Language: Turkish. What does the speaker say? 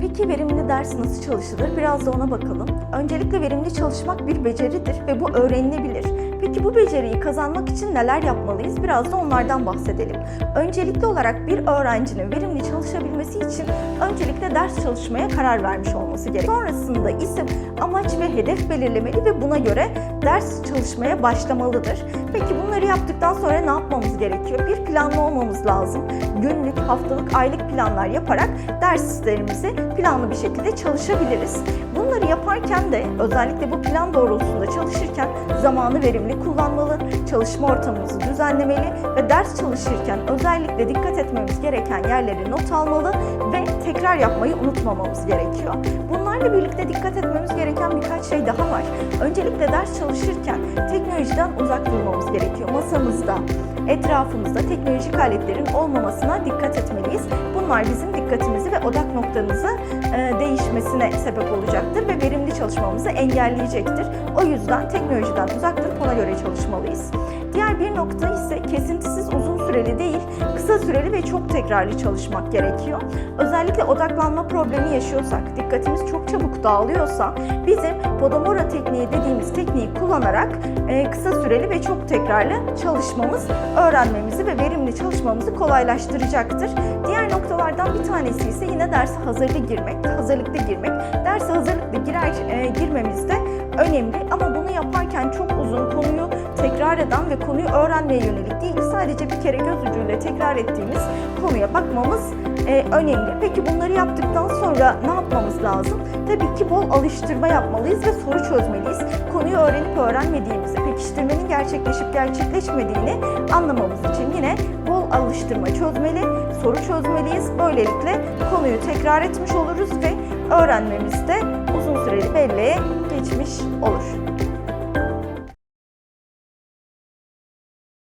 Peki verimli ders nasıl çalışılır? Biraz da ona bakalım. Öncelikle verimli çalışmak bir beceridir ve bu öğrenilebilir. Peki bu beceriyi kazanmak için neler yapmalıyız? Biraz da onlardan bahsedelim. Öncelikli olarak bir öğrencinin verimli çalışabilmesi için öncelikle ders çalışmaya karar vermiş olması gerek. Sonrasında ise amaç ve hedef belirlemeli ve buna göre ders çalışmaya başlamalıdır. Peki bunları yaptıktan sonra ne yapmamız gerekiyor? Bir planlı olmamız lazım. Günlük, haftalık, aylık planlar yaparak derslerimizi planlı bir şekilde çalışabiliriz. Bunları yaparken de özellikle bu plan doğrultusunda çalışırken zamanı verimli kullanmalı, çalışma ortamımızı düzenlemeli ve ders çalışırken özellikle dikkat etmemiz gereken yerleri not almalı ve tekrar yapmayı unutmamamız gerekiyor. Bunlarla birlikte dikkat etmemiz gereken birkaç şey daha var. Öncelikle ders çalışırken teknolojiden uzak durmamız gerekiyor. Masamızda, etrafımızda teknolojik aletlerin olmamasına dikkat etmeliyiz. Bunlar bizim dikkatimizi ve odak noktamızı e, değişmesine sebep olacaktır ve verimli çalışmamızı engelleyecektir. O yüzden teknolojiden uzak durup ona göre çalışmalıyız. Diğer bir nokta ise kesintisiz uzun süreli değil, kısa süreli ve çok tekrarlı çalışmak gerekiyor. Özellikle odaklanma problemi yaşıyorsak, dikkatimiz çok çabuk dağılıyorsa bizim Pomodoro tekniği dediğimiz tekniği kullanarak e, kısa süreli ve çok tekrarlı çalışmamız öğrenmemizi ve verimli çalışmamızı kolaylaştıracaktır. Diğer noktalardan bir tanesi ise yine derse hazırlı girmek, hazırlıklı girmek. Derse hazırlıklı girer, e, girmemiz de önemli ama eden ve konuyu öğrenmeye yönelik değil, sadece bir kere göz ucuyla tekrar ettiğimiz konuya bakmamız e, önemli. Peki bunları yaptıktan sonra ne yapmamız lazım? Tabii ki bol alıştırma yapmalıyız ve soru çözmeliyiz. Konuyu öğrenip öğrenmediğimizi, pekiştirmenin gerçekleşip gerçekleşmediğini anlamamız için yine bol alıştırma çözmeli, soru çözmeliyiz. Böylelikle konuyu tekrar etmiş oluruz ve öğrenmemiz de uzun süreli belleğe geçmiş olur.